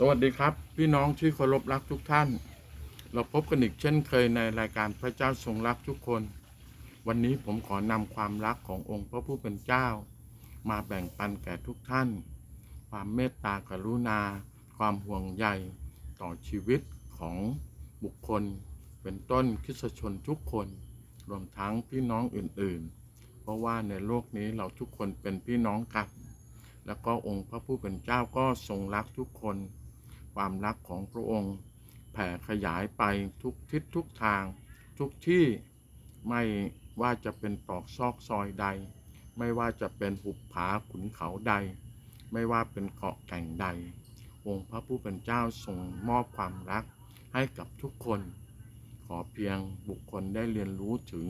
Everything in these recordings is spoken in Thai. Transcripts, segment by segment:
สวัสดีครับ พี่น้องที่เคารพรักทุกท่าน เราพบกันอีกเช่นเคยในรายการพระเจ้าทรงรักทุกคน วันนี้ผมขอนำความรักขององค์พระผู้เป็นเจ้า มาแบ่งปันแก่ทุกท่าน ความเมตตากรุณา ความห่วงใยต่อชีวิตของบุคคล เป็นต้นคิสชนทุกคน รวมทั้งพี่น้องอื่นๆ เพราะว่าในโลกนี้เราทุกคนเป็นพี่น้องกันแล้วก็องค์พระผู้เป็นเจ้าก็ทรงรักทุกคน ความรักของพระองค์ แผ่ขยายไปทุกทิศทุกทาง ทุกที่ไม่ว่าจะเป็นตอกซอกซอยใด ไม่ว่าจะเป็นหุบผาขุนเขาใด ไม่ว่าเป็นเกาะแก่งใด องค์พระผู้เป็นเจ้าทรงมอบความรักให้กับทุกคน ขอเพียงบุคคลได้เรียนรู้ถึง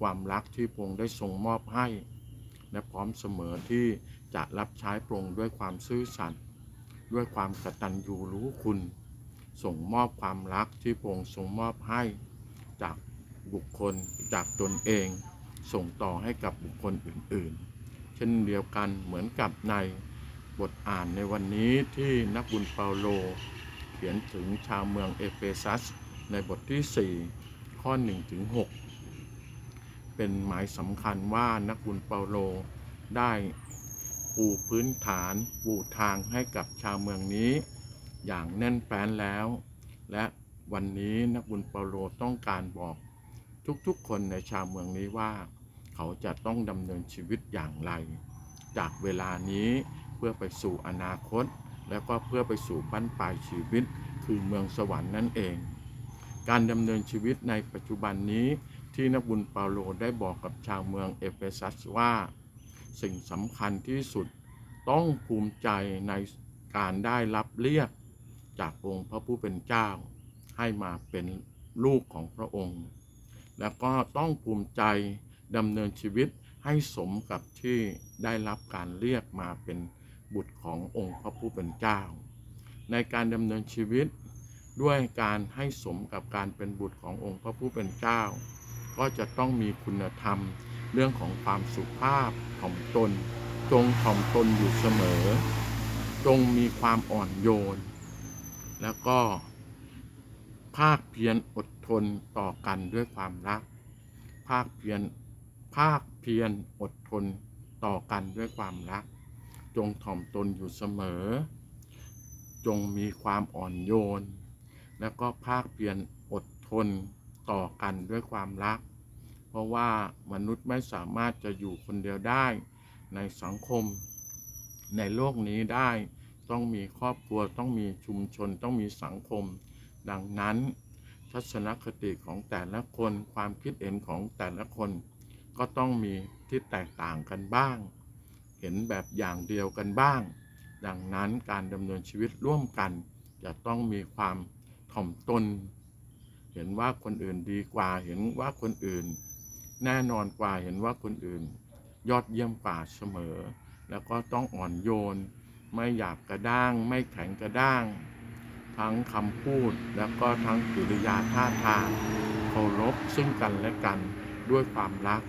ความรักที่พระองค์ได้ทรงมอบให้ และพร้อมเสมอที่จะรับใช้พระองค์ด้วยความซื่อสัตย์ ด้วยความกตัญญูรู้คุณ ส่งมอบความรักที่พระองค์ทรงมอบให้จากบุคคลจากตนเอง ส่งต่อให้กับบุคคลอื่นๆ เช่นเดียวกันเหมือนกับในบทอ่านในวันนี้ที่นักบุญเปาโล เขียนถึงชาวเมืองเอเฟซัส ในบทที่ 4 ข้อ1ถึง6เป็นหมายสำคัญว่านักบุญเปาโลได้ ปูพื้นฐานปูทางให้กับชาวเมืองนี้ อย่างแน่นแฟ้นแล้ว และวันนี้นักบุญเปาโลต้องการบอกทุกๆคนในชาวเมืองนี้ว่า เขาจะต้องดำเนินชีวิตอย่างไร จากเวลานี้เพื่อไปสู่อนาคต แล้วก็เพื่อไปสู่บั้นปลายชีวิต คือเมืองสวรรค์นั่นเอง การดำเนินชีวิตในปัจจุบันนี้ที่นักบุญเปาโลได้บอกกับชาวเมืองเอเฟซัสว่า สิ่งสำคัญที่สุด ต้องภูมิใจในการได้รับเรียก จากองค์พระผู้เป็นเจ้า ให้มาเป็นลูกของพระองค์ แล้วก็ต้องภูมิใจดำเนินชีวิตให้สมกับที่ได้รับการเรียกมาเป็นบุตรขององค์พระผู้เป็นเจ้า ในการดำเนินชีวิตด้วยการให้สมกับการเป็นบุตรขององค์พระผู้เป็นเจ้า ก็จะต้องมีคุณธรรม เรื่องของความสุภาพถ่อมตน จงถ่อมตนอยู่เสมอ จงมีความอ่อนโยน แล้วก็ ภาคเพียรอดทนต่อกันด้วยความรัก ภาคเพียรภาคเพียรอดทนต่อกันด้วยความรัก จงถ่อมตนอยู่เสมอ จงมีความอ่อนโยน แล้วก็ภาคเพียรอดทนต่อกันด้วยความรัก เพราะว่ามนุษย์ไม่สามารถจะอยู่คนเดียวได้ในสังคม ในโลกนี้ได้ ต้องมีครอบครัวต้องมีชุมชนต้องมีสังคม ดังนั้น ทัศนคติของแต่ละคนความคิดเห็นของแต่ละคน ก็ต้องมีที่แตกต่างกันบ้าง เห็นแบบอย่างเดียวกันบ้าง ดังนั้นการดำเนินชีวิตร่วมกัน จะต้องมีความถ่อมตน เห็นว่าคนอื่นดีกว่าเห็นว่าคนอื่น แน่นอนกว่าเห็นว่าคนอื่น ยอดเยี่ยมกว่าเสมอ แล้วก็ต้องอ่อนโยน ไม่หยาบกระด้าง ไม่แข็งกระด้าง ทั้งคำพูดแล้วก็ทั้งกิริยาท่าทางเคารพซึ่งกันและกันด้วยความรัก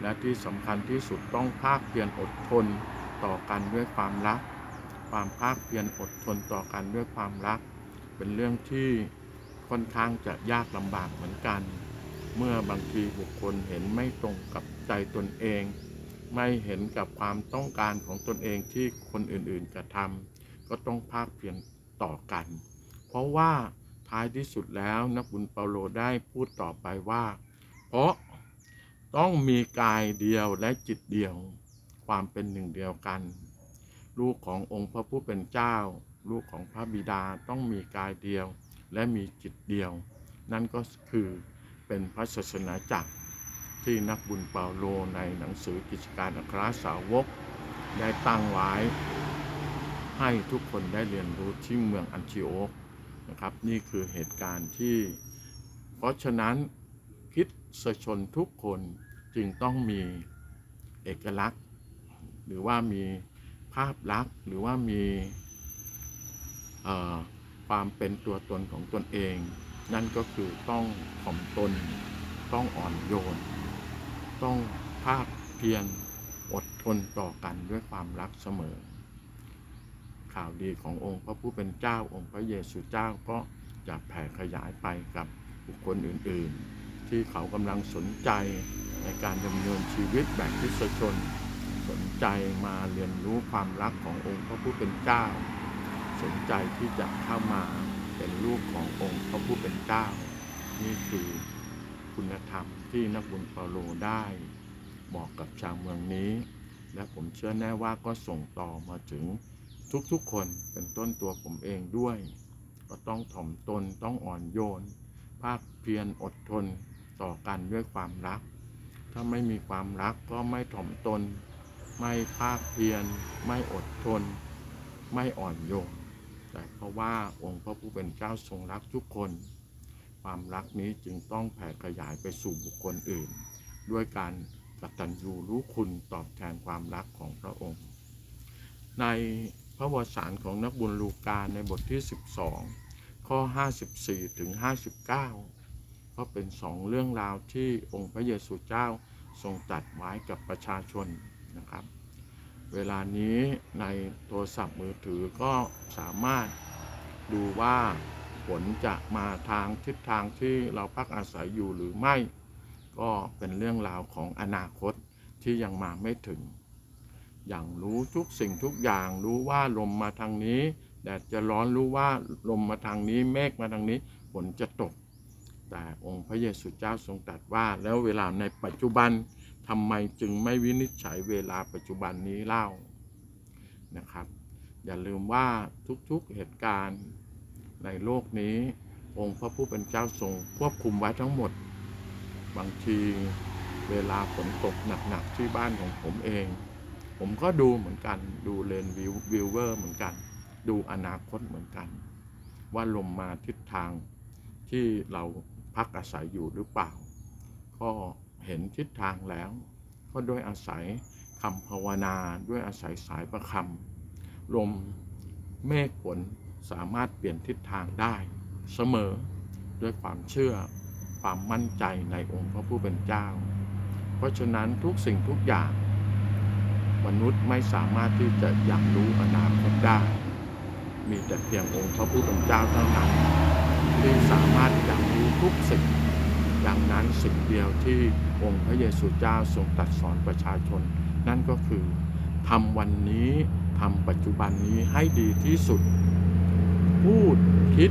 และที่สำคัญที่สุดต้องภาคเพียรอดทนต่อกันด้วยความรัก ความภาคเพียรอดทนต่อกันด้วยความรัก เป็นเรื่องที่ค่อนข้างจะยากลำบากเหมือนกัน เมื่อบางทีบุคคลเห็นไม่ตรงกับใจตนเอง ไม่เห็นกับความต้องการของตนเองที่คนอื่นๆกระทำก็ต้องภาคเพียรต่อกัน เพราะว่าท้ายที่สุดแล้วนักบุญเปาโลได้พูดต่อไปว่า เพราะต้องมีกายเดียวและจิตเดียว ความเป็นหนึ่งเดียวกัน ลูกขององค์พระผู้เป็นเจ้า ลูกของพระบิดาต้องมีกายเดียวและมีจิตเดียว นั่นก็คือ เป็นพระศาสนาจักรที่นักบุญเปาโลในหนังสือกิจการอัครสาวก ได้ตั้งไว้ ให้ทุกคนได้เรียนรู้ที่เมืองอันชิโอกนะครับ นี่คือเหตุการณ์ที่ เพราะฉะนั้นคิดสชนทุกคนจึงต้องมีเอกลักษณ์ หรือว่ามีภาพลักษณ์ หรือว่ามีความเป็นตัวตนของตนเอง นั่นก็คือต้องถ่อมตน ต้องอ่อนโยน ต้องภาคเพียรอดทนต่อกันด้วยความรักเสมอ ข่าวดีขององค์พระผู้เป็นเจ้าองค์พระเยซูเจ้าก็จะแผ่ขยายไปกับบุคคลอื่นๆ ที่เขากำลังสนใจในการดำเนินชีวิตแบบคริสชน สนใจมาเรียนรู้ความรักขององค์พระผู้เป็นเจ้า สนใจที่จะเข้ามา เป็นลูกขององค์พระผู้เป็นเจ้า นี่คือคุณธรรมที่นักบุญเปาโลได้บอกกับชาวเมืองนี้ และผมเชื่อแน่ว่าก็ส่งต่อมาถึงทุกๆคนเป็นต้นตัวผมเองด้วย ก็ต้องถ่อมตนต้องอ่อนโยน ภาคเพียรอดทนต่อกันด้วยความรัก ถ้าไม่มีความรักก็ไม่ถ่อมตน ไม่ภาคเพียรไม่อดทน ไม่อ่อนโยน แต่เพราะว่าองค์พระผู้เป็นเจ้าทรงรักทุกคน ความรักนี้จึงต้องแผ่ขยายไปสู่บุคคลอื่น ด้วยการกตัญญูรู้คุณตอบแทนความรักของพระองค์ ในพระวสารของนักบุญลูกาในบทที่ 12 ข้อ 54 ถึง 59 ก็เป็นสองเรื่องราวที่องค์พระเยซูเจ้าทรงตัดไว้กับประชาชนนะครับ เวลานี้ในโทรศัพท์มือถือก็สามารถดูว่าฝนจะมาทางทิศทางที่เราพักอาศัยอยู่หรือไม่ ก็เป็นเรื่องราวของอนาคตที่ยังมาไม่ถึง อย่างรู้ทุกสิ่งทุกอย่างรู้ว่าลมมาทางนี้แดดจะร้อนรู้ว่าลมมาทางนี้เมฆมาทางนี้ฝนจะตก แต่องค์พระเยซูเจ้าทรงตรัสว่า แล้วเวลาในปัจจุบัน ทำไมจึงไม่วินิจฉัยเวลาปัจจุบันนี้เล่านะครับ อย่าลืมว่าทุกๆเหตุการณ์ในโลกนี้ องค์พระผู้เป็นเจ้าทรงควบคุมไว้ทั้งหมด บางทีเวลาฝนตกหนักๆที่บ้านของผมเอง ผมก็ดูเหมือนกันดูเลนวิววิวเวอร์เหมือนกัน ดูอนาคตเหมือนกัน ว่าลมมาทิศทางที่เราพักอาศัยอยู่หรือเปล่า ก็ เห็นทิศทางแล้ว ก็ด้วยอาศัยคำภาวนาด้วยอาศัยสายประคำลมเมฆฝนสามารถเปลี่ยนทิศทางได้ เสมอด้วยความเชื่อความมั่นใจในองค์พระผู้เป็นเจ้า เพราะฉะนั้นทุกสิ่งทุกอย่าง มนุษย์ไม่สามารถที่จะอยากรู้อนาคตได้ มีแต่เพียงองค์พระผู้เป็นเจ้าเท่านั้นที่สามารถอยากรู้ทุกสิ่ง ดังนั้นสิ่งเดียวที่องค์พระเยซูเจ้าทรงตรัสสอนประชาชน นั่นก็คือทำวันนี้ทำปัจจุบันนี้ให้ดีที่สุด พูดคิด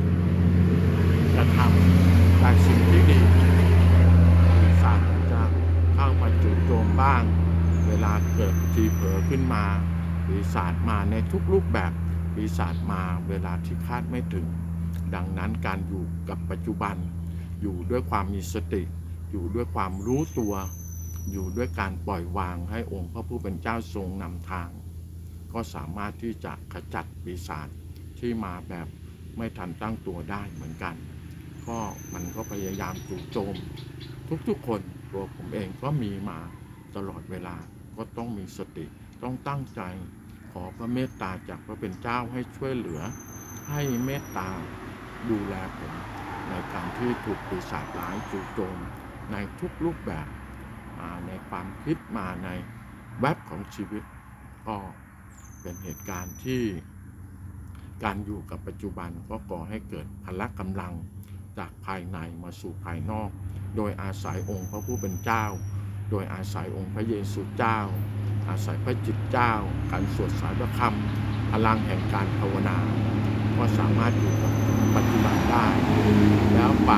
กระทำแต่สิ่งที่ดีปีศาจมันจะเข้ามาจู่โจมบ้าง เวลาเกิดทีเผลอขึ้นมาปีศาจมาในทุกรูปแบบปีศาจมาเวลาที่คาดไม่ถึง ดังนั้นการอยู่กับปัจจุบัน อยู่ด้วยความมีสติ อยู่ด้วยความรู้ตัว อยู่ด้วยการปล่อยวางให้องค์พระผู้เป็นเจ้าทรงนำทาง ก็สามารถที่จะขจัดปีศาจที่มาแบบไม่ทันตั้งตัวได้เหมือนกัน ก็มันก็พยายามจู่โจม ทุกๆคนตัวผมเองก็มีมาตลอดเวลาก็ต้องมีสติ ต้องตั้งใจ ขอพระเมตตาจากพระเป็นเจ้าให้ช่วยเหลือ ให้เมตตาดูแลผม ในการที่ถูกปีศาจร้ายจู่โจมในทุกรูปแบบมาในความคิดมาในแวบของชีวิต ก็เป็นเหตุการณ์ที่การอยู่กับปัจจุบันก็ก่อให้เกิดพละกำลังจากภายในมาสู่ภายนอก โดยอาศัยองค์พระผู้เป็นเจ้า โดยอาศัยองค์พระเยซูเจ้า อาศัยพระจิตเจ้า การสวดสายพระคำพลังแห่งการภาวนา ก็สามารถอยู่กับปัจจุบันได้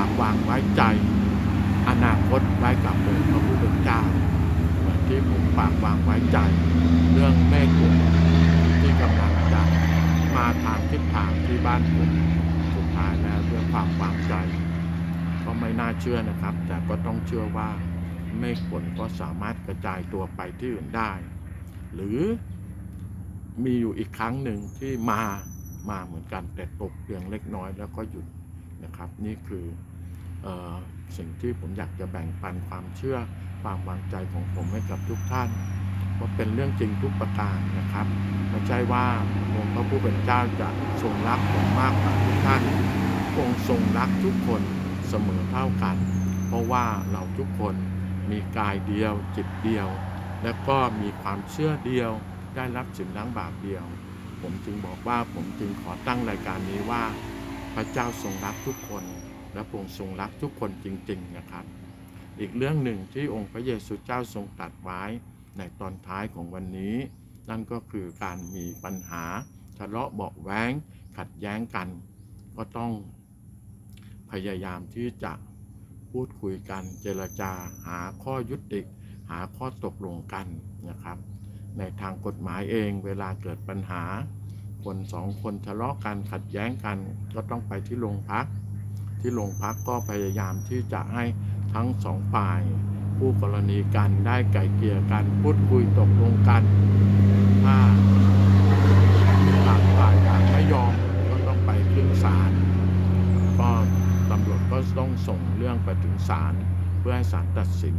ากวางไว้ใจ อนาคตไว้กับองค์พระผู้เป็นเจ้าเหมือนที่ผมฝากวางไว้ใจ เรื่องแม่กลุ่มที่กำลังจะมาทางทิศทางที่บ้านผมสุดท้ายแล้วด้วยความวางใจ ก็ไม่น่าเชื่อนะครับ แต่ก็ต้องเชื่อว่าเมฆฝนก็สามารถกระจายตัวไปที่อื่นได้ หรือมีอยู่อีกครั้งหนึ่งที่มามาเหมือนกันแต่ตกเพียงเล็กน้อยแล้วก็หยุด นะครับ นี่คือออสิ่งที่ผมอยากจะแบ่งปันความเชื่อความวางใจของผมให้กับทุกท่านเพราเป็นเรื่องจริงทุกประการนะครับไม่ใช่ว่าองค์พระผู้เป็นเจ้าจะทรงรักผมมากกว่าทุกท่านองค์ทรงรักทุกคนเสมอเท่ากัน เพราะว่าเราทุกคนมีกายเดียวจิตเดียว และก็มีความเชื่อเดียวได้รับสิ่งล้างบาปเดียว ผมจึงบอกว่าผมจึงขอตั้งรายการนี้ว่า พระเจ้าทรงรักทุกคน และพระองค์ทรงรักทุกคนจริง ๆนะครับ อีกเรื่องหนึ่งที่องค์พระเยซูเจ้าทรงตัดไว้ในตอนท้ายของวันนี้ นั่นก็คือการมีปัญหาทะเลาะเบาะแว้ง ขัดแย้งกัน ก็ต้องพยายามที่จะพูดคุยกันเจรจาหาข้อยุติ หาข้อตกลงกันนะครับ ในทางกฎหมายเองเวลาเกิดปัญหา คนสองคนทะเลาะกันขัดแย้งกัน ก็ต้องไปที่โรงพัก ที่โรงพักก็พยายามที่จะให้ทั้งสองฝ่ายผู้กรณีกันได้ไกล่เกลี่ยกันพูดคุยตกลงกัน ถ้าต่างฝ่ายต่างไม่ยอมก็ต้องไปขึ้นศาลก็ตำรวจก็ต้องส่งเรื่องไปถึงศาลเพื่อให้ศาลตัดสิน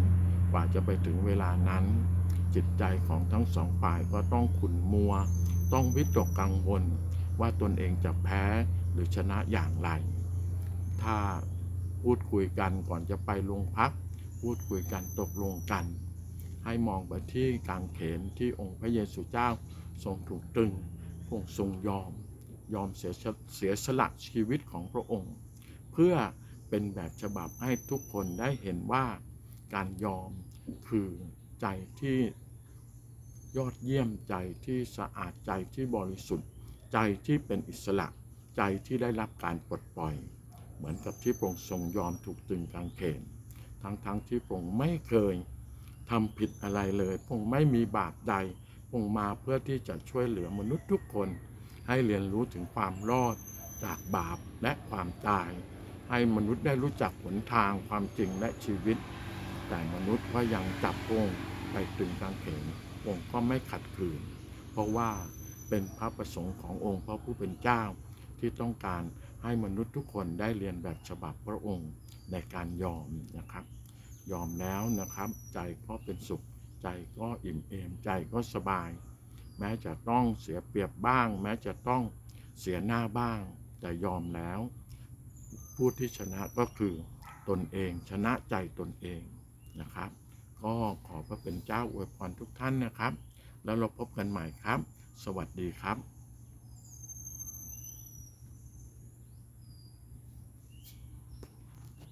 กว่าจะไปถึงเวลานั้น จิตใจของทั้งสองฝ่ายก็ต้องขุ่นมัว ต้องวิตกกังวลว่าตนเองจะแพ้หรือชนะอย่างไร ถ้าพูดคุยกันก่อนจะไปโรงพัก พูดคุยกันตกลงกัน ให้มองไปที่กางเขนที่องค์พระเยซูเจ้าทรงถูกตรึงพระองค์ทรงยอม ยอมเสียเสียสละชีวิตของพระองค์ เพื่อเป็นแบบฉบับให้ทุกคนได้เห็นว่าการยอมคือใจที่ ยอดเยี่ยมใจที่สะอาดใจที่บริสุทธิ์ ใจที่เป็นอิสระใจที่ได้รับการปลดปล่อย เหมือนกับที่พระองค์ทรงยอมถูกตึงกางเขน ทั้งๆทที่พระองค์ไม่เคยทำผิดอะไรเลยพระองค์ไม่มีบาปใดพระองค์มาเพื่อที่จะช่วยเหลือมนุษย์ทุกคน ให้เรียนรู้ถึงความรอดจากบาปและความตาย ให้มนุษย์ได้รู้จักหนทางความจริงและชีวิต แต่มนุษย์ก็ยังจับพงค์ไปตึงกางเขน องค์ก็ไม่ขัดขืน เพราะว่าเป็นพระประสงค์ขององค์พระผู้เป็นเจ้า ที่ต้องการให้มนุษย์ทุกคนได้เรียนแบบฉบับพระองค์ในการยอมนะครับ ยอมแล้วนะครับ ใจก็เป็นสุข ใจก็อิ่มเอมใจก็สบาย แม้จะต้องเสียเปรียบบ้าง แม้จะต้องเสียหน้าบ้าง แต่ยอมแล้ว ผู้ที่ชนะก็คือตนเองชนะใจตนเองนะครับ ก็ขอพระเป็นเจ้าอวยพรทุกท่านนะครับ แล้วเราพบกันใหม่ครับ สวัสดีครับ